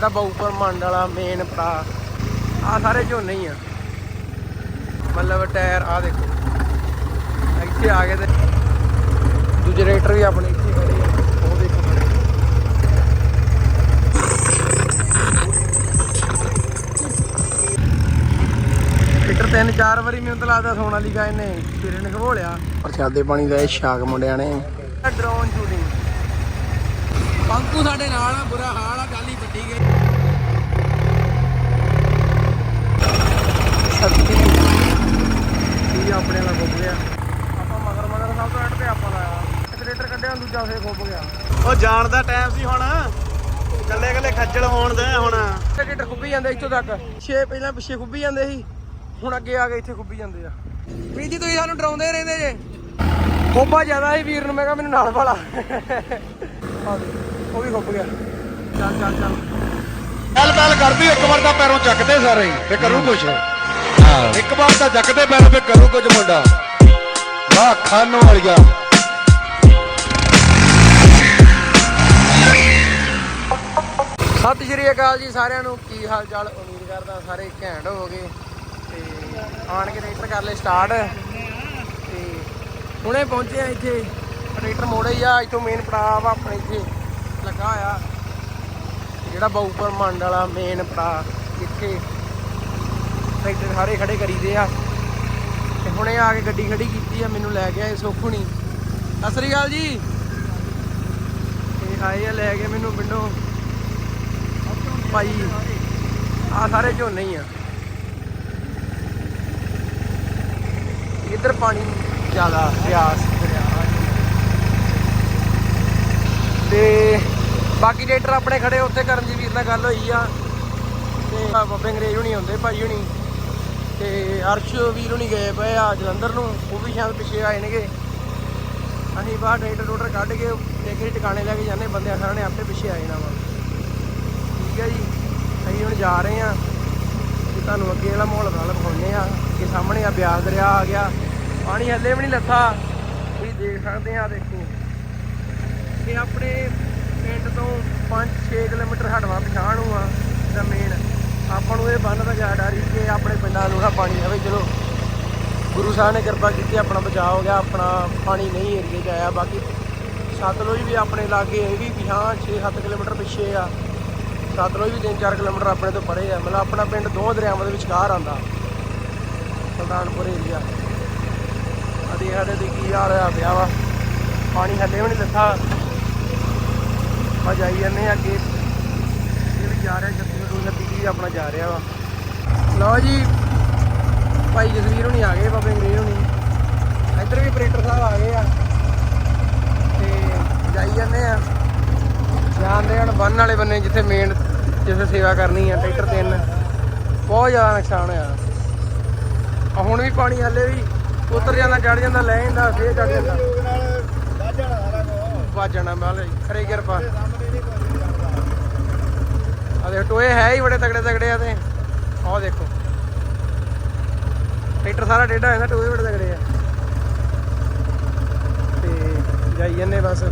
ਜਿਹੜਾ ਬਾਊਪਰ ਮੰਡ ਵਾਲਾ ਮੇਨ ਪੜਾ ਆ ਸਾਰੇ ਝੋਨੇ ਹੀ ਆ। ਮਤਲਬ ਟਾਇਰ ਆ ਦੇਖੋ। ਇੱਥੇ ਆ ਗਏ ਤੇ ਦੂਜੇ ਰੇਟਰ ਵੀ ਆਪਣੇ ਇੱਥੇ ਖੜੇ ਆ। ਉਹ ਦੇਖੋ। ਟਰੈਕਟਰ ਤਿੰਨ ਚਾਰ ਵਾਰੀ ਮੈਨੂੰ ਤਾਂ ਲੱਗਦਾ ਸੋਨਾਲੀਕਾ ਇਹਨੇ ਸਿਰੇ ਨੇ ਘੋਲਿਆ ਪ੍ਰਸ਼ਾਦੇ ਪਾਣੀ ਦਾ ਇਹ ਸ਼ਾਕ ਮੁੰਡਿਆਂ ਨੇ। ਡਰੋਨ ਸ਼ੂਟਿੰਗ ਪੰਕੂ ਸਾਡੇ ਨਾਲ ਆ ਬੁਰਾ ਹਾਲ ਆ ਗਾਲੀ ਵੱਡੀ ਗਈ ਸੱਤੀ ਇਹ ਆਪਣੇ ਨਾਲ ਗੁੱਬ ਗਿਆ ਆਪਾਂ ਮਗਰ ਮਗਰ ਸਭ ਤੋਂ ਐਂਡ ਤੇ ਆਪਾਂ ਲਾਇਆ ਇੱਕ ਰੇਟਰ ਕੱਢਿਆ ਦੂਜਾ ਫੇਰ ਗੁੱਬ ਗਿਆ। ਉਹ ਜਾਣ ਦਾ ਟਾਈਮ ਸੀ ਹੁਣ। ਕੱਲੇ ਕੱਲੇ ਖੱਜਲ ਹੋਣ ਦੇ ਹੁਣ। ਤੇ ਰੇਟਰ ਖੁੱਬੀ ਜਾਂਦੇ ਇੱਥੋਂ ਤੱਕ? ਛੇ ਪਹਿਲਾਂ ਪਿੱਛੇ ਖੁੱਬੀ ਜਾਂਦੇ ਸੀ। ਹੁਣ ਅੱਗੇ ਆ ਕੇ ਇੱਥੇ ਖੁੱਬੀ ਜਾਂਦੇ ਆ। ਪ੍ਰੀਤ ਜੀ ਤੁਸੀਂ ਸਾਨੂੰ ਡਰਾਉਂਦੇ ਰਹਿੰਦੇ ਜੇ। ਖੋਬਾ ਜ਼ਿਆਦਾ ਸੀ ਵੀਰ ਨੂੰ ਮੈਂ ਕਿਹਾ ਮੈਨੂੰ ਨਾਲ ਵਾਲਾ। ਉਹ ਵੀ ਖੁੱਬ ਗਿਆ। ਚੱਲ ਚੱਲ ਚੱਲ। ਚੱਲ ਚੱਲ ਕਰਦੀ ਇੱਕ ਵਾਰ ਤਾਂ ਪੈਰੋਂ ਚੱਕਦੇ ਸਾਰੇ ਤੇ ਕਰੂ ਕੁਛ। ਹਾਂ। ਇੱਕ ਵਾਰ ਤਾਂ ਚੱਕਦੇ ਪੈਰ ਫੇ ਕਰੂ ਕੁਝ ਮੁੰਡਾ। ਵਾਹ ਖਾਨੋ ਵਾਲੀਆ। ਸਤਿ ਸ਼੍ਰੀ ਅਕਾਲ ਜੀ ਸਾਰਿਆਂ ਨੂੰ। ਕੀ ਹਾਲ ਚਾਲ ਉਮੀਦ ਕਰਦਾ ਸਾਰੇ ਘੈਂਟ ਹੋਵੋਗੇ। ਤੇ ਆਣ ਕੇ ਟਰੈਕਟਰ ਕਰ ਲੈ ਸਟਾਰਟ ਤੇ ਹੁਣੇ ਪਹੁੰਚੇ ਆ ਇੱਥੇ। ਟਰੈਕਟਰ ਮੋੜੇ ਹੀ ਆ। ਇੱਥੋਂ ਮੇਨ ਪੜਾਅ ਵਾ ਆਪਣੇ ਇੱਥੇ ਲੱਗਾ ਹੋਇਆ। ਜਿਹੜਾ ਬਾਊਪਰ ਮੰਡ ਵਾਲਾ ਮੇਨ ਪੜਾਅ ਇੱਥੇ। ਟਰੈਕਟਰ ਸਾਰੇ ਖੜੇ ਕਰੀਦੇ ਆ। ਤੇ ਹੁਣੇ ਆ ਕੇ ਗੱਡੀ ਖੜੀ ਕੀਤੀ ਆ। ਮੈਨੂੰ ਲੈ ਗਿਆ ਇਹ ਸੁਖਣੀ। ਸਤਿ ਸ਼੍ਰੀ ਅਕਾਲ ਜੀ। ਤੇ ਆਏ ਆ ਲੈ ਕੇ ਮੈਨੂੰ ਪਿੰਡੋਂ। ਭਾਈ ਆ ਸਾਰੇ ਝੋਨੇ ਹੀ ਆ। ਇੱਧਰ ਪਾਣੀ ਜ਼ਿਆਦਾ ਬਿਆਸ ਦਰਿਆ ਤੇ ਬਾਕੀ ਰੇਟਰ ਆਪਣੇ ਖੜੇ, ਉੱਥੇ ਕਰਨਜੀ ਵੀਰ ਨਾਲ ਗੱਲ ਹੋਈ ਆ। ਤੇ ਆਹ ਬੱਬੇ ਅੰਗਰੇਜ਼ ਹੁਣੀ ਹੁੰਦੇ ਭਾਈ ਹੁਣੀ। ਤੇ ਅਰਸ਼ ਵੀਰ ਹੁਣੀ ਗਏ ਪਏ ਆ ਜਲੰਧਰ ਨੂੰ, ਉਹ ਵੀ ਸ਼ਾਇਦ ਪਿੱਛੇ ਆਏ ਨੇਗੇ। ਅਸੀਂ ਬਾਹਰ ਟਰੈਕਟਰ ਟਰੂਟਰ ਕੱਢ ਕੇ ਇੱਕ ਹੀ ਟਿਕਾਣੇ ਲੈ ਕੇ ਜਾਂਦੇ, ਬੰਦੇ ਸਾਰਿਆਂ ਨੇ ਆਪੇ ਪਿੱਛੇ ਆ ਜਾਣਾ ਵਾ। ਠੀਕ ਹੈ ਜੀ। ਅਸੀਂ ਹੁਣ ਜਾ ਰਹੇ ਹਾਂ। ਤੇ ਤੁਹਾਨੂੰ ਅੱਗੇ ਵਾਲਾ ਮਾਹੌਲ ਨਾਲ ਦਿਖਾਉਂਦੇ ਆ ਕਿ ਸਾਹਮਣੇ ਆ ਬਿਆਸ ਦਰਿਆ ਆ ਗਿਆ। ਪਾਣੀ ਹੱਲੇ ਵੀ ਨਹੀਂ ਲੱਥਾ। ਤੁਸੀਂ ਦੇਖ ਸਕਦੇ ਆ ਦੇਖੋ। ਇਹ ਆਪਣੇ ਪਿੰਡ ਤੋਂ 5-6 ਕਿਲੋਮੀਟਰ ਹਟਵਾ ਪਛਾਣ ਨੂੰ ਆ ਦਾ ਮੇਨ ਆਪਾਂ ਨੂੰ ਇਹ ਬੰਨ ਦਾ ਜਾ ਡਾਰੀ ਕਿ ਆਪਣੇ ਪਿੰਡਾਂ ਨੂੰ ਨਾ ਪਾਣੀ ਆਵੇ। ਚਲੋ, ਗੁਰੂ ਸਾਹਿਬ ਨੇ ਕਿਰਪਾ ਕੀਤੀ, ਆਪਣਾ ਬਚਾਅ ਹੋ ਗਿਆ। ਆਪਣਾ ਪਾਣੀ ਨਹੀਂ ਏਰੀਏ 'ਚ ਆਇਆ। ਬਾਕੀ ਸਤਲੁਜ ਵੀ ਆਪਣੇ ਲਾਗੇ ਇਹ ਵੀ ਪਿਛਾਂ 6-7 ਕਿਲੋਮੀਟਰ ਪਿੱਛੇ ਆ। ਸਤਲੁਜ ਵੀ 3-4 ਕਿਲੋਮੀਟਰ ਆਪਣੇ ਤੋਂ ਪਰੇ ਆ। ਮਤਲਬ ਆਪਣਾ ਪਿੰਡ ਦੋ ਦਰਿਆਵਾਂ ਦੇ ਵਿਚਕਾਰ ਆਂਦਾ ਸੁਲਤਾਨਪੁਰ ਏਰੀਆ ਅਦੇ ਸਾਡੇ ਤੇ ਕੀ ਹਾਲ ਹੋਇਆ ਪਿਆ ਵਾ। ਪਾਣੀ ਹੱਲੇ ਵੀ ਨਹੀਂ ਲੱਥਾ ਆ ਜਾਈ ਜਾਂਦੇ ਆ ਅੱਗੇ। ਇਹ ਵੀ ਜਾ ਰਿਹਾ ਜੱਤੀ ਨੂੰ ਨਦੀ ਵੀ ਆਪਣਾ ਜਾ ਰਿਹਾ ਵਾ। ਲਓ ਜੀ, ਭਾਈ ਜਸਵੀਰ ਹੁਣੀ ਆ ਗਏ, ਬਾਬੇ ਅੰਗਰੇਜ਼ ਹੁਣੀ। ਇੱਧਰ ਵੀ ਆਪਰੇਟਰ ਸਾਹਿਬ ਆ ਗਏ ਆ। ਤੇ ਜਾਈ ਜਾਂਦੇ ਆ ਜਾਂਦੇ ਹਨ ਬੰਨ ਵਾਲੇ ਬੰਨੇ ਜਿੱਥੇ ਮੇਨ ਜਿੱਥੇ ਸੇਵਾ ਕਰਨੀ ਆ, ਟਰੈਕਟਰ ਤਿੰਨ ਬਹੁਤ ਜ਼ਿਆਦਾ ਨੁਕਸਾਨ ਹੋਇਆ। ਹੁਣ ਵੀ ਪਾਣੀ ਹੱਲੇ ਵੀ ਉਤਰ ਜਾਂਦਾ ਚੜ ਜਾਂਦਾ, ਲੈ ਜਾਂਦਾ, ਫੇਰ ਚੜ ਜਾਂਦਾ। ਵਾਜਣਾ ਮਾਲ ਖਰੇ ਕਿਰਪਾ। ਆ ਦੇ ਟੋਏ ਹੈ ਹੀ ਬੜੇ ਤਗੜੇ ਤਗੜੇ ਆ ਤੇ। ਆਹ ਦੇਖੋ। ਟਰੈਕਟਰ ਸਾਰਾ ਡੇਢਾ ਹੋ ਜਾਂਦਾ ਟੋਏ ਬੜੇ ਤਗੜੇ ਆ। ਤੇ ਜਾਈ ਜੰਨੇ ਬਸ।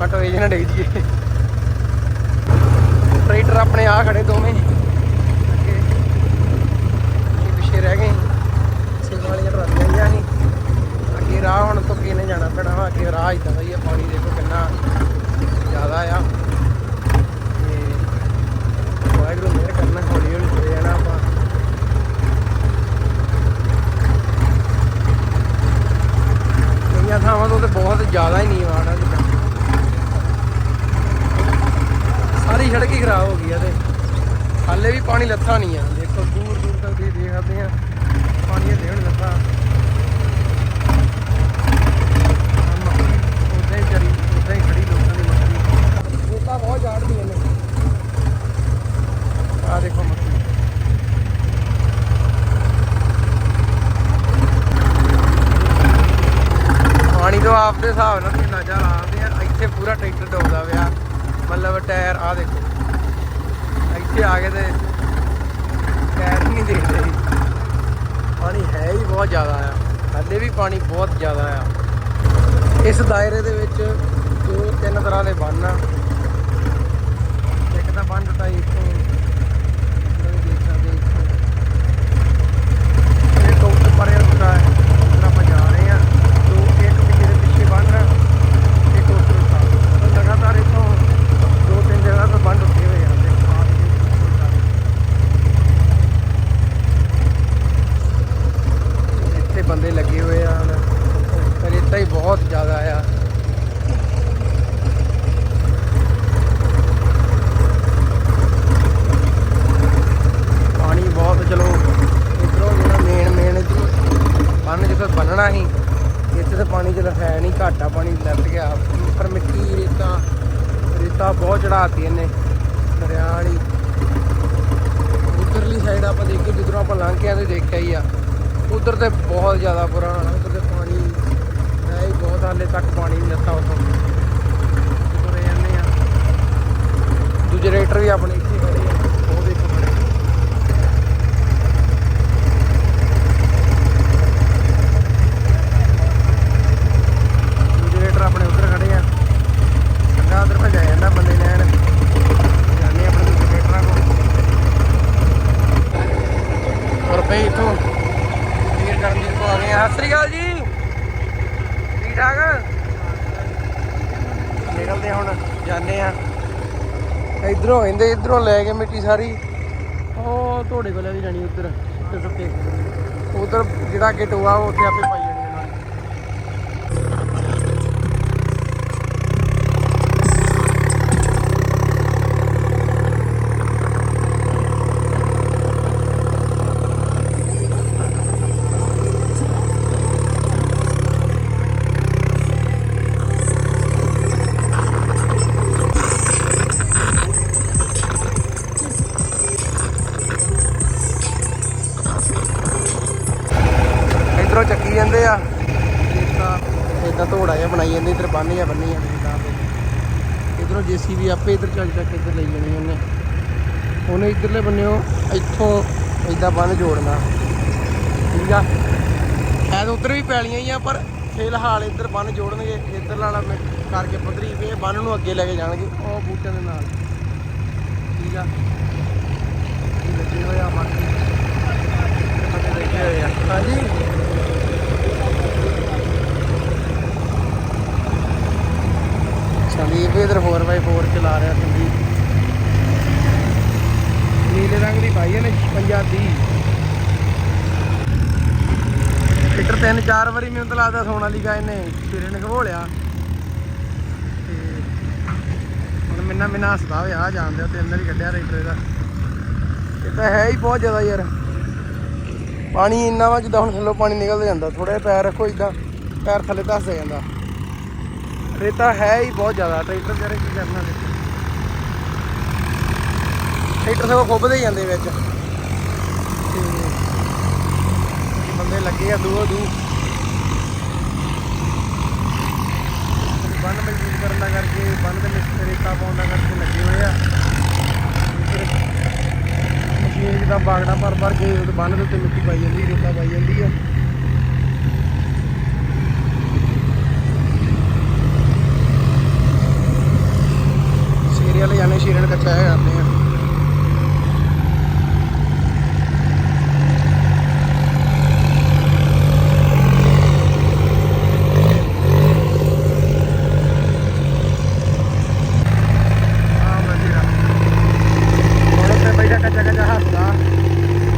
ਕਟ ਹੋਏ ਜਿਹਨਾਂ ਡਿੱਗ ਜੀਏ ਟਰੈਕਟਰ ਆਪਣੇ ਆ ਖੜੇ ਦੋਵੇਂ। ਅੱਗੇ। ਇਹ ਪਿੱਛੇ ਰਹਿ ਗਏ। ਸੇਵਾ ਵਾਲੀਆਂ ਟਰਾਲੀਆਂ ਹੀ ਅੱਗੇ ਰਾਹ ਹੁਣ ਤੋਂ ਕਿਨੇ ਜਾਣਾ ਪੈਣਾ ਵਾ, ਅੱਗੇ ਰਾਹ ਇਦਾਂ ਦਾ ਹੀ ਆ ਪਾਣੀ ਦੇਖੋ ਕਿੰਨਾ ਜ਼ਿਆਦਾ ਆ ਤੇ ਵਾਹਿਗੁਰੂ ਮਿਹਰ ਕਰਨਾ ਹੌਲੀ ਹੌਲੀ ਤੁਰੇ ਜਾਣਾ ਆਪਾਂ ਕਈਆਂ ਥਾਵਾਂ ਤੋਂ ਤੇ ਬਹੁਤ ਜ਼ਿਆਦਾ ਹੀ ਨਹੀਂ ਆਣਾ ਜਿੱਦਾਂ ਸਾਰੀ ਸੜਕ ਹੀ ਖਰਾਬ ਹੋ ਗਈ ਆ ਤੇ ਹਾਲੇ ਵੀ ਪਾਣੀ ਲੱਥਾ ਨਹੀਂ ਆ ਦੇਖੋ ਦੂਰ ਦੂਰ ਤੱਕ ਤੁਸੀਂ ਦੇਖ ਸਕਦੇ ਆ ਪਾਣੀ ਹਲੇ ਹੁਣ ਲੱਥਾ ਉਦਾਂ ਹੀ ਚਰੀ ਉਦਾਂ ਹੀ ਖੜੀ ਲੋਕਾਂ ਦੀ ਮੱਕੀ ਰੇਤਾ ਬਹੁਤ ਝਾੜਦੀਆਂ ਨੇ ਆ ਦੇਖੋ ਮੱਕੀ ਪਾਣੀ ਤੋਂ ਆਪਦੇ ਹਿਸਾਬ ਨਾਲ ਤੁਸੀਂ ਅੰਦਾਜ਼ਾ ਲਾਉਂਦੇ ਆ, ਇੱਥੇ ਪੂਰਾ ਟਰੈਕਟਰ ਡੋਬਦਾ ਪਿਆ। ਮਤਲਬ ਟਾਇਰ ਆ ਦੇਖੋ। ਇੱਥੇ ਆ ਕੇ ਤੇ ਟਾਇਰ ਹੀ ਨਹੀਂ ਦੇਖ ਸੀ। ਪਾਣੀ ਹੈ ਹੀ ਬਹੁਤ ਜ਼ਿਆਦਾ ਆ। ਹੱਲੇ ਵੀ ਪਾਣੀ ਬਹੁਤ ਜ਼ਿਆਦਾ ਆ। ਇਸ ਦਾਇਰੇ ਦੇ ਵਿੱਚ ਦੋ ਤਿੰਨ ਤਰ੍ਹਾਂ ਦੇ ਬੰਨ ਆ ਆ ਬਹੁਤ ਚੜਾਤੀ ਇਹਨੇ ਦਰਿਆ ਵਾਲੀ ਉਧਰਲੀ ਸਾਈਡ ਆਪਾਂ ਦੇਖੀ ਜਿੱਧਰੋਂ ਆਪਾਂ ਲੰਘ ਕੇ ਆਂਦੇ ਦੇਖਿਆ ਹੀ ਆ ਉਧਰ ਤੇ ਬਹੁਤ ਜ਼ਿਆਦਾ ਬੁਰਾ ਹਾਲ ਆ ਉਧਰ ਤੇ ਪਾਣੀ ਹੈ ਹੀ ਬਹੁਤ ਹਾਲੇ ਤੱਕ ਪਾਣੀ ਨਹੀਂ ਲੱਥਾ ਉਥੋਂ ਤੁਰੇ ਜਾਂਦੇ ਆ ਦੂਜੇ ਰੇਟਰ ਵੀ ਆਪਣੇ ਇੱਥੇ ਖੜੇ ਆ ਉਹ ਦੇਖੋ ਖੜੇ ਦੂਜੇ ਰੇਟਰ ਆਪਣੇ ਉੱਧਰ ਖੜੇ ਆ ਚੰਗਾ ਉਧਰ ਭਜਾਇਆ ਜਾਂਦਾ ਬੰਦੇ ਲੈਣ ਜਾਂਦੇ ਆਪਣੇ ਦੂਜੇ ਰੇਟਰਾਂ ਕੋਲ ਔਰ ਪਈ ਇਥੋਂ ਵੀਰ ਕਰਨਜੀਤ ਕੋ ਆ ਗਏ ਆ। ਸਤਿ ਸ੍ਰੀ ਅਕਾਲ ਜੀ ਠੀਕ ਠਾਕ ਨਿਕਲਦੇ ਆ ਹੁਣ ਜਾਂਦੇ ਆ ਇਧਰੋਂ ਲੈ ਕੇ ਮਿੱਟੀ ਸਾਰੀ। ਉਹ ਤੁਹਾਡੇ ਕੋਲ ਦੀ ਜਾਣੀ ਉਧਰ ਸੁੱਕੇ ਸੁੱਕੇ। ਉਧਰ ਜਿਹੜਾ ਅੱਗੇ ਟੋਆ ਉਹ ਉੱਥੇ ਆਪੇ ਪਾਈ ਬਣਾਈ ਜਾਂਦੇ ਇਧਰ ਬੰਨ ਜਾਂ ਬੰਨੀ ਜਾਂਦੇ ਇਦਾਂ ਇਧਰੋਂ ਜੀਸੀਬੀ ਆਪੇ ਇਧਰ ਚੱਲ ਚੱਕ ਇੱਧਰ ਲਈ ਜਾਣੀ ਉਹਨੇ। ਉਹਨੇ ਇਧਰਲੇ ਬੰਨਿਓ ਇੱਥੋਂ ਇਦਾਂ ਬੰਨ ਜੋੜਨਾ। ਠੀਕ ਆ? ਸ਼ਾਇਦ ਉਧਰ ਵੀ ਪੈਲੀਆਂ ਹੀ ਆ, ਪਰ ਫਿਲਹਾਲ ਇੱਧਰ ਬੰਨ ਜੋੜਨਗੇ। ਇੱਧਰ ਵਾਲਾ ਕਰਕੇ ਪੱਧਰੀ ਵੀ ਬੰਨ ਨੂੰ ਅੱਗੇ ਲੈ ਕੇ ਜਾਣਗੇ। ਉਹ ਬੂਟਿਆਂ ਦੇ ਨਾਲ। ਠੀਕ ਆ? ਲੱਗੇ ਹੋਇਆ ਬਾਕੀ ਬੰਦੇ ਹੋਏ ਆ ਹਾਂਜੀ। ਸੰਦੀਪ ਵੀ ਇਧਰ 4x4 ਚਲਾ ਰਿਹਾ ਸੰਦੀਪ ਨੀਲੇ ਰੰਗ ਦੀ ਪਾਈ ਇਹਨੇ ਪੰਜਾਬੀ ਫਿੱਟਰ ਤਿੰਨ ਚਾਰ ਵਾਰੀ ਮੈਨੂੰ ਤਾਂ ਲੱਗਦਾ ਸੋਨਾਲੀਕਾ ਇਹਨੇ ਸਿਰੇ ਨੇ ਘੋਲਿਆ ਤੇ ਹੁਣ ਮਿੰਨਾ ਮਿੰਨਾ ਹੱਸਦਾ ਹੋਇਆ ਆ ਜਾਣਦੇ ਤਿੰਨ ਵਾਰੀ ਕੱਢਿਆ ਰੇਟਰ ਦਾ ਇਹ ਤਾਂ ਹੈ ਹੀ ਬਹੁਤ ਜ਼ਿਆਦਾ ਯਾਰ। ਪਾਣੀ ਇੰਨਾ ਵਾ, ਜਿੱਦਾਂ ਹੁਣ ਥੱਲੋਂ ਪਾਣੀ ਨਿਕਲਦਾ ਜਾਂਦਾ ਥੋੜਾ ਜਿਹਾ ਪੈਰ ਰੱਖੋ ਇਦਾਂ ਪੈਰ ਥੱਲੇ ਧੱਸ ਜਾਂਦਾ। ਰੇਤਾ ਹੈ ਹੀ ਬਹੁਤ ਜ਼ਿਆਦਾ, ਟਰੈਕਟਰ ਜਿਹੜੇ ਕੀ ਕਰਨਾ ਦੇਖੋ ਟਰੈਕਟਰ ਸਗੋਂ ਖੁੱਬਦੇ ਹੀ ਜਾਂਦੇ ਵਿੱਚ। ਤੇ ਬੰਦੇ ਲੱਗੇ ਆ ਦੂਰੋਂ ਦੂ ਬੰਨ ਮਜ਼ਬੂਤ ਕਰਨ ਦਾ ਕਰਕੇ, ਬੰਨ ਦੇ ਵਿੱਚ ਰੇਤਾ ਪਾਉਣ ਦਾ ਕਰਕੇ ਲੱਗੇ ਹੋਏ ਆ। ਮਸ਼ੀਨ ਜਿੱਦਾਂ ਬਾਗੜਾ ਭਰ ਭਰ ਕੇ ਉਹਦੇ ਬੰਨ ਦੇ ਉੱਤੇ ਮਿੱਟੀ ਪਾਈ ਜਾਂਦੀ, ਰੇਤਾ ਪਾਈ ਜਾਂਦੀ ਆ ਸ਼ੇਰੇ ਵਾਲੇ ਜਾਣੇ ਸ਼ੇਰੇ ਨੂੰ ਕੱਚਾ ਹੈ ਕਰਦੇ ਆ ਆ ਮੰਜੀਰਾ ਹੁਣ ਉੱਤੇ ਬੈਠਾ ਕੱਚਾ ਕੱਚਾ ਹੱਸਦਾ।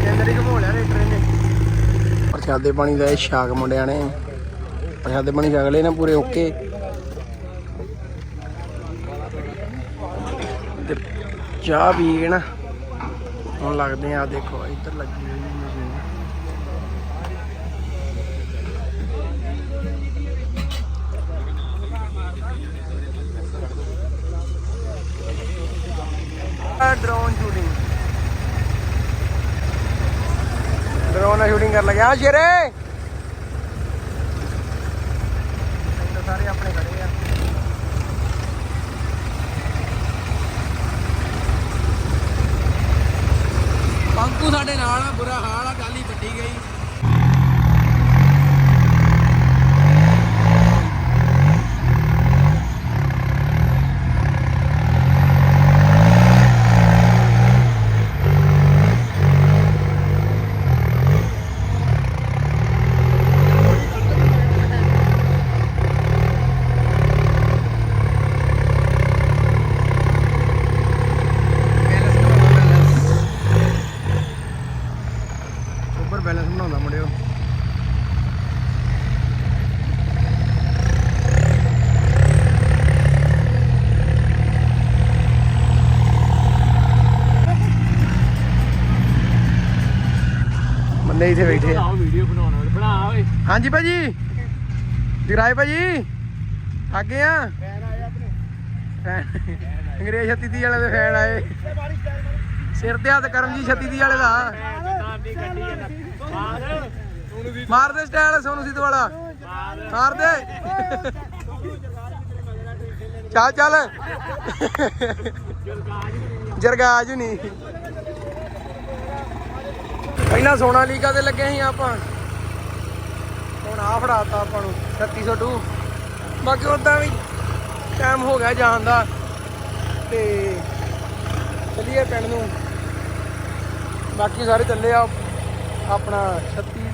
ਕੇਂਦਰੀ ਘਮੋਲਿਆ ਨੇ ਟ੍ਰੇਨ ਨੇ ਪ੍ਰਸ਼ਾਦੇ ਪਾਣੀ ਦਾ ਇਹ ਛਾਕ ਮੁੰਡਿਆਂ ਨੇ। ਪ੍ਰਸ਼ਾਦੇ ਪਾਣੀ ਛਕ ਲਏ ਨਾ ਪੂਰੇ ਓਕੇ। ਚਾਹ ਪੀ ਕੇ ਨਾ, ਹੁਣ ਲੱਗਦੇ ਆ ਦੇਖੋ, ਇੱਧਰ ਲੱਗੀ ਹੋਈ ਮਸ਼ੀਨ। ਡਰੋਨ ਸ਼ੂਟਿੰਗ ਡਰੋਨ ਨਾਲ ਸ਼ੂਟਿੰਗ ਕਰ ਲਗਿਆ। ਸ਼ੇਰੇ ਇੱਧਰ ਸਾਰੇ ਆਪਣੇ ਖੜੇ ਆ ਪੰਕੂ ਸਾਡੇ ਨਾਲ ਆ ਬੁਰਾ ਹਾਲ ਆ ਗੱਲ ਹੀ ਵੱਡੀ ਗਈ ਬੈਲੈਂਸ ਬਣਾਉਣਾ ਬੈਲੈਂਸ ਉੱਪਰ ਬੈਲੈਂਸ ਬਣਾਉਂਦਾ ਮੁੰਡਿਓ ਬੰਦੇ ਇੱਥੇ ਬੈਠੇ। ਆ ਵੀਡੀਓ ਬਣਾਉਣਾ ਬਣਾ ਓਏ। ਹਾਂਜੀ ਭਾਜੀ। ਜਗਰਾਏ ਭਾਜੀ। ਅੱਗੇ ਆ? ਫੈਨ ਆਇਆ ਆਪਣੇ। ਫੈਨ। ਅੰਗਰੇਜ਼ 36 ਵਾਲੇ ਦੇ ਫੈਨ ਆਏ। ਸਿਰ ਤੇ ਹੱਥ ਕਰਮਜੀ 36 ਵਾਲੇ ਦਾ। ਮਾਰ ਦੇ ਸਟਾਈਲ ਸੋਨੂ ਸਿੱਧ ਵਾਲਾ। ਮਾਰ ਦੇ ਚੱਲ ਚੱਲ। ਜਰਗਾਜ ਨਹੀਂ ਪਹਿਲਾਂ ਸੋਨਾ ਲੀਗਾ ਤੇ ਲੱਗੇ ਸੀ ਆਪਾਂ। ਹੁਣ ਆ ਫੜਾਤਾ ਆਪਾਂ ਨੂੰ 3602 ਬਾਕੀ ਉਦਾਂ ਵੀ ਟਾਈਮ ਹੋ ਗਿਆ ਜਾਣ ਦਾ। ਤੇ ਚੱਲੀਏ ਪਿੰਡ ਨੂੰ। ਬਾਕੀ ਸਾਰੇ ਚੱਲੇ ਆ, ਆਪਣਾ 36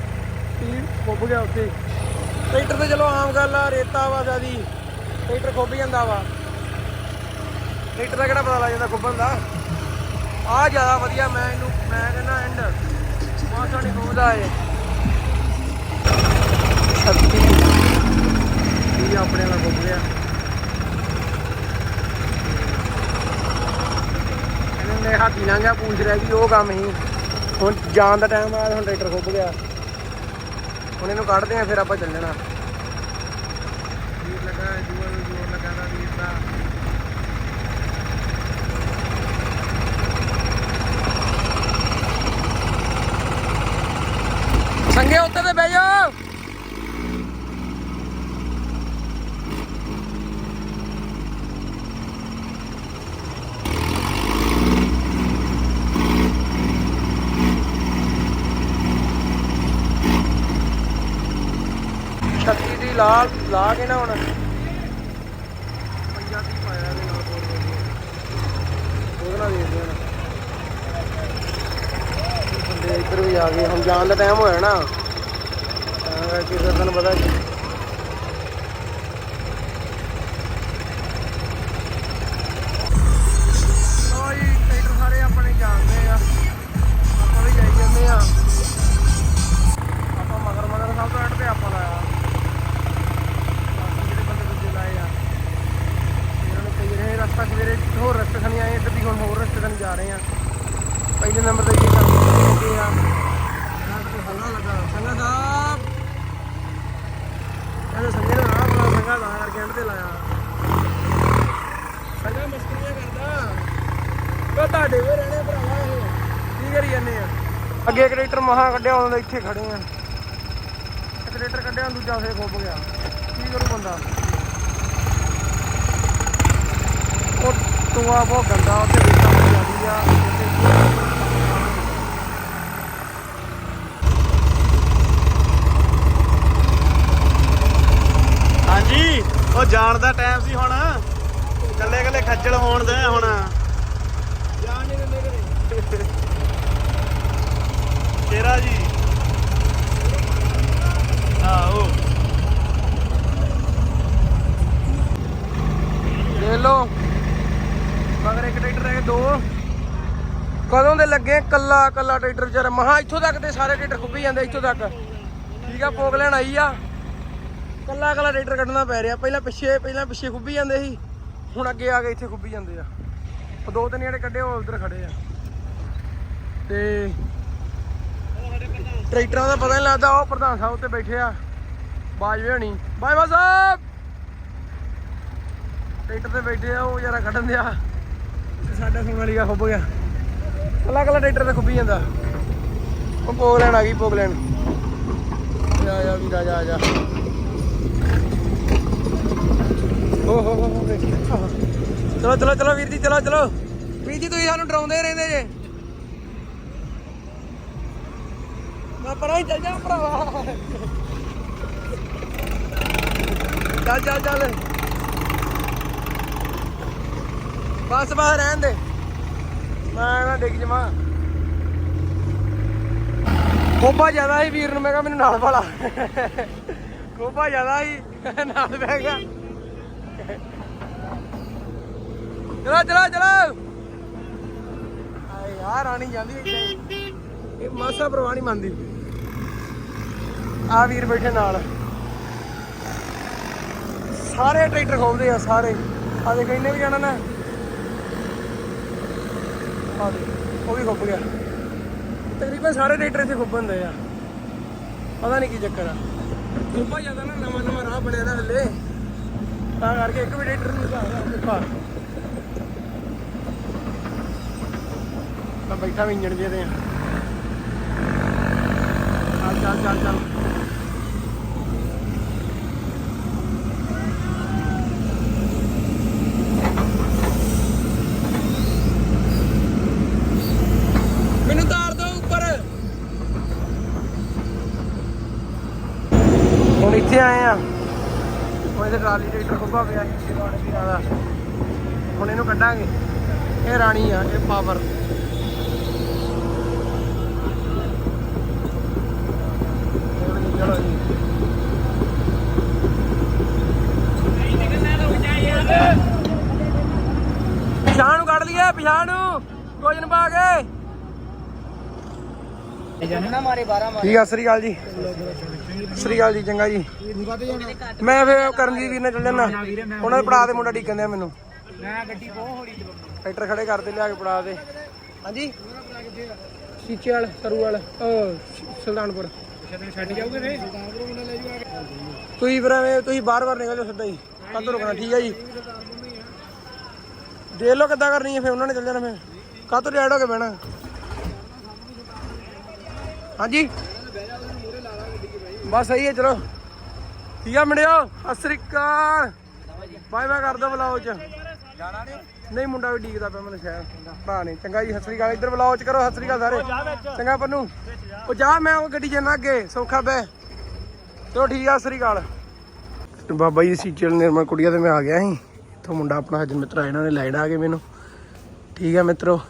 30 ਖੁੱਭ ਗਿਆ ਉੱਥੇ। ਟਰੈਕਟਰ ਤੇ ਚਲੋ ਆਮ ਗੱਲ ਆ, ਰੇਤਾ ਵਾ ਜਿਆਦੀ। ਟਰੈਕਟਰ ਖੁੱਭ ਜਾਂਦਾ ਵਾ। ਟਰੈਕਟਰ ਦਾ ਕਿਹੜਾ ਪਤਾ ਲੱਗ ਜਾਂਦਾ ਖੁੱਭਣ ਦਾ। ਆ ਜ਼ਿਆਦਾ ਵਧੀਆ, ਮੈਂ ਇਹਨੂੰ ਮੈਂ ਕਹਿੰਦਾ ਐਂਡ ਬਹੁਤ ਸੋਹਣੀ ਖੁੱਭਦਾ ਏ 36 ਇਹ ਆਪਣੇ ਨਾਲ ਖੁੱਭ ਗਿਆ। ਇਹਨਾਂ ਨੇ ਹਾਥੀ ਲੰਘਿਆ ਪੂਛ ਰਿਹਾ ਕਿ ਉਹ ਕੰਮ ਹੀ। ਹੁਣ ਜਾਣ ਦਾ ਟਾਈਮ ਆ ਹੁਣ ਟਰੈਕਟਰ ਖੁੱਭ ਗਿਆ। ਹੁਣ ਇਹਨੂੰ ਕੱਢਦੇ ਆ ਫਿਰ ਆਪਾਂ ਚੱਲਣਾ। ਵੀਰ ਲੱਗਾ ਜੂਆ ਨੂੰ ਜੋਰ ਲੱਗਾ ਦਾ ਵੀਰ ਦਾ। ਸੰਗੇ ਉੱਤੇ ਤੇ ਬਹਿ ਜਾਓ। ਛੱਤੀ ਦੀ ਲਾ ਲਾ ਕੇ ਨਾ ਹੁਣ ਪੰਜਾਬੀ ਪਾਇਆ ਦੇ ਨਾਲ ਹੋਰ ਉਹਦੇ ਨਾਲ ਦੇਖਦੇ ਹਾਂ ਬੰਦੇ ਇੱਧਰ ਵੀ ਆ ਗਏ ਹੁਣ ਜਾਣ ਦਾ ਟਾਈਮ ਹੋਇਆ ਨਾ। ਤਾਂ ਕਰਕੇ ਫਿਰ ਤੁਹਾਨੂੰ ਪਤਾ ਅੱਗੇ ਕ੍ਰੇਟਰ ਮਹਾ ਕੱਢਿਆ ਉਹਨਾਂ ਦੇ ਇੱਥੇ ਖੜੇ ਆ। ਕ੍ਰੇਟਰ ਕੱਢਿਆ, ਦੂਜਾ ਫੇਰ ਖੁੱਬ ਗਿਆ। ਕੀ ਕਰੂ ਬੰਦਾ? ਉਹ ਟੂਆ ਬਹੁਤ ਗੰਦਾ ਉੱਥੇ ਰੇਤਾ ਹੋ ਜਾਂਦੀ ਆ। ਹਾਂਜੀ, ਉਹ ਜਾਣ ਦਾ ਟਾਈਮ ਸੀ ਹੁਣ। ਕੱਲੇ ਕੱਲੇ ਖੱਜਲ ਹੋਣ ਦੇ ਹੁਣ ਜਾਣ ਨਹੀਂ ਦਿੰਦੇ ਕਰੇ ਤੇਰਾ ਜੀ। ਆਓ ਦੇਖ ਲਓ। ਮਗਰ ਇੱਕ ਟਰੈਕਟਰ ਰਹਿ ਦੋ। ਕਦੋਂ ਦੇ ਲੱਗੇ? ਕੱਲਾ ਕੱਲਾ ਟਰੈਕਟਰ ਵਿਚਾਰਾ। ਮਹਾ ਇੱਥੋਂ ਤੱਕ ਤੇ ਸਾਰੇ ਟਰੈਕਟਰ ਖੁੱਬੀ ਜਾਂਦੇ ਇੱਥੋਂ ਤੱਕ। ਠੀਕ ਆ, ਪੋਕ ਲੈਣ ਆਈ ਆ। ਕੱਲਾ ਕੱਲਾ ਟਰੈਕਟਰ ਕੱਢਣਾ ਪੈ ਰਿਹਾ। ਪਹਿਲਾਂ ਪਿੱਛੇ ਪਹਿਲਾਂ ਪਿੱਛੇ ਖੁੱਬੀ ਜਾਂਦੇ ਸੀ। ਹੁਣ ਅੱਗੇ ਆ ਕੇ ਇੱਥੇ ਖੁੱਬੀ ਜਾਂਦੇ ਆ। ਦੋ ਤਿੰਨ ਜਿਹੜੇ ਕੱਢੇ, ਉਹ ਉਧਰ ਖੜੇ ਆ। ਤੇ ਟਰੈਕਟਰਾਂ ਦਾ ਪਤਾ ਨਹੀਂ ਲੱਗਦਾ, ਉਹ ਪ੍ਰਧਾਨ ਸਾਹਿਬ ਉੱਤੇ ਬੈਠੇ ਆ। ਬਾਜਵੇ ਹਣੀ। ਬਾਜਵਾ ਸਾਹਿਬ! ਟਰੈਕਟਰ ਤੇ ਬੈਠੇ ਆ, ਉਹ ਜਰਾ ਕੱਢਣ ਦਿਆ। ਸਾਡਾ ਸੋਨਾ ਲੀਗਾ ਖੁੱਭ ਗਿਆ। ਕੱਲਾ ਕੱਲਾ ਟਰੈਕਟਰ ਤੇ ਖੁੱਭੀ ਜਾਂਦਾ। ਉਹ ਪੋਗ ਲੈਣ ਆ ਗਈ ਪੋਗ ਲੈਣ। ਜਾ ਜਾ ਵੀਰਾ ਜਾ ਜਾ। ਹੋ ਹੋ ਹੋ ਚਲੋ ਚਲੋ ਚਲੋ ਵੀਰ ਜੀ, ਚਲੋ ਚਲੋ। ਵੀਰ ਜੀ, ਤੁਸੀਂ ਸਾਨੂੰ ਡਰਾਉਂਦੇ ਰਹਿੰਦੇ ਜੇ। ਮੈਂ ਪਰਾਂ ਹੀ ਚੱਲ ਜਾ ਭਰਾਵਾ। ਚੱਲ ਚੱਲ ਚੱਲ। ਬਸ ਬਸ, ਰਹਿਣ ਦੇ। ਮੈਂ ਨਾ ਡਿੱਗ ਜਾਵਾਂ। ਕੋਪਾ ਜ਼ਿਆਦਾ ਸੀ ਵੀਰ ਨੂੰ, ਮੈਂ ਕਿਹਾ ਮੈਨੂੰ ਨਾਲ ਵਾਲਾ। ਕੋਪਾ ਜ਼ਿਆਦਾ ਸੀ, ਨਾਲ ਬਹਿ ਗਿਆ। ਚਲੋ ਚਲੋ ਚਲੋ। ਆਏ ਯਾਰ ਆਣੀ ਜਾਂਦੀ ਇੱਥੇ। ਇਹ ਮਾਸਾ ਪਰਵਾਹ ਨਹੀਂ ਮੰਨਦੀ। ਆ ਵੀਰ ਬੈਠੇ ਨਾਲ। ਸਾਰੇ ਟਰੈਕਟਰ ਖੋਲਦੇ ਆ, ਸਾਰੇ। ਆ ਦੇ ਕਹਿੰਦੇ ਵੀ ਜਾਣਾ ਨਾ। ਆ ਦੇ ਉਹ ਵੀ ਖੁੱਬ ਗਿਆ। ਤਕਰੀਬਨ ਸਾਰੇ ਟਰੈਕਟਰ ਇੱਥੇ ਖੁੱਬਣ ਦੇ ਆ। ਪਤਾ ਨਹੀਂ ਕੀ ਚੱਕਰ ਆ। ਖੁੱਬਾ ਜਾਂਦਾ ਨਾ, ਨਵਾਂ ਨਵਾਂ ਰਾਹ ਬਣਿਆ ਨਾ ਹਲੇ। ਤਾਂ ਕਰਕੇ ਇੱਕ ਵੀ ਟਰੈਕਟਰ ਨਹੀਂ ਨਿਕਾਲਦਾ ਖੁੱਬਾ ਬੈਠਾ ਵੀ ਇੰਜਣ ਜੇ ਆ। ਚੱਲ ਚੱਲ ਚੱਲ ਚੱਲ ਮੈਨੂੰ ਤਾਰ ਦੋ ਉੱਪਰ ਇੱਥੇ ਆਏ ਆ। ਹੁਣ ਇਹਦੇ ਟਰਾਲੀ ਟਰੈਕਟਰ ਖੁੱਬਾ ਪਿਆ ਸੀ ਵਾਲੇ ਵੀਰਾਂ ਦਾ ਹੁਣ ਇਹਨੂੰ ਕੱਢਾਂਗੇ। ਇਹ ਰਾਣੀ ਆ ਇਹ ਪਾਵਰ। ਚਲੋ ਜੀ ਪਿਛਾਣ ਨੂੰ ਕੱਢ ਲਈਏ ਪਿਛਾਣ ਨੂੰ। ਵਜਨ ਪਾ ਕੇ। ਠੀਕ ਆ ਸ੍ਰੀ ਅਕਾਲ ਜੀ। ਸ੍ਰੀ ਅਕਾਲ ਜੀ ਚੰਗਾ ਜੀ। ਮੈਂ ਫੇਰ ਕਰਨਜੀਤ ਵੀਰ ਨੇ ਚੱਲ ਜਾਣਾ ਉਹਨਾਂ ਦੇ ਪੜਾ ਦੇ ਮੁੰਡਾ ਡੀਕਨ ਦਿਆ ਮੈਨੂੰ। ਮੈਂ ਗੱਡੀ ਬਹੁਤ ਹੌਲੀ ਚਲਾਉਂਦਾ। ਟਰੈਕਟਰ ਖੜੇ ਕਰਦੇ ਲਿਆ ਕੇ ਪੜਾ ਦੇ। ਹਾਂਜੀ। ਸੀਚੇ ਵਾਲ ਤਰੂ ਵਾਲ ਸੁਲਤਾਨਪੁਰ। ਛੱਡ ਜਾਓਗੇ ਤੁਸੀਂ ਫਿਰ ਐਵੇਂ ਤੁਸੀਂ ਬਾਰ-ਬਾਰ ਨਿਕਲ ਜਾਓ ਸਿੱਧਾ ਹੀ। ਕਾਹਤੋਂ ਰੁਕਣਾ ਠੀਕ ਹੈ ਜੀ। ਦੇਖ ਲਓ ਕਿੱਦਾਂ ਕਰਨੀ ਹੈ ਫਿਰ ਉਹਨਾਂ ਨੇ ਚੱਲ ਜਾਣਾ ਫਿਰ। ਕਾਹਤੋਂ ਡੈਡ ਹੋ ਕੇ ਬਹਿਣਾ? ਹਾਂਜੀ। ਬਸ ਸਹੀ ਹੈ ਚਲੋ। ਠੀਕ ਆ ਮੁੰਡਿਓ? ਸਤਿ ਸ੍ਰੀ ਅਕਾਲ। ਬਾਏ ਬਾਏ ਕਰ ਦੋ ਬਲਾਓ ਚ। ਜਾਣਾ ਨਹੀਂ? ਮੁੰਡਾ ਵੀ ਡੀਕਦਾ ਪਿਆ ਮੈਨੂੰ ਸ਼ਾਇਦ। ਭਰਾ ਨੇ ਚੰਗਾ ਜੀ ਸਤਿ ਸ੍ਰੀ ਅਕਾਲ। ਇੱਧਰ ਬਲਾਓ ਚ ਕਰੋ ਸਤਿ ਸ੍ਰੀ ਅਕਾਲ ਸਾਰੇ। ਚੰਗਾ ਪੰਨੂ। ਉਹ ਜਾ ਮੈਂ ਉਹ ਗੱਡੀ ਜਨਾ ਅੱਗੇ। ਸੌਖਾ ਬੈ ਚਲੋ ਠੀਕ ਆ ਸਤਿ ਸ੍ਰੀ ਅਕਾਲ। ਬਾਬਾ ਜੀ ਸੀਚਲ ਨਿਰਮਲ ਕੁੜੀਆ ਤੇ ਮੈਂ ਆ ਗਿਆ ਸੀ। ਇੱਥੋਂ ਮੁੰਡਾ ਆਪਣਾ ਹਜਨ ਮਿੱਤਰ ਇਹਨਾਂ ਨੇ ਲਾਈਨ ਆ ਕੇ ਮੈਨੂੰ। ਠੀਕ ਆ ਮਿੱਤਰੋ।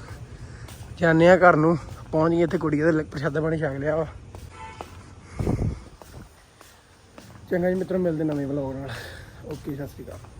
ਜਾਣੇ ਆ ਘਰ ਨੂੰ। ਪਹੁੰਚ ਗਏ ਇੱਥੇ ਕੁੜੀਆ ਦੇ ਪ੍ਰਸ਼ਾਦਾ ਪਾਣੀ ਛਕ ਲਿਆ ਵਾ। ਚੰਗਾ ਜੀ ਮਿੱਤਰੋ ਮਿਲਦੇ ਨਵੇਂ ਵਲੌਗ ਨਾਲ। ਓਕੇ ਸਤਿ ਸ੍ਰੀ ਅਕਾਲ।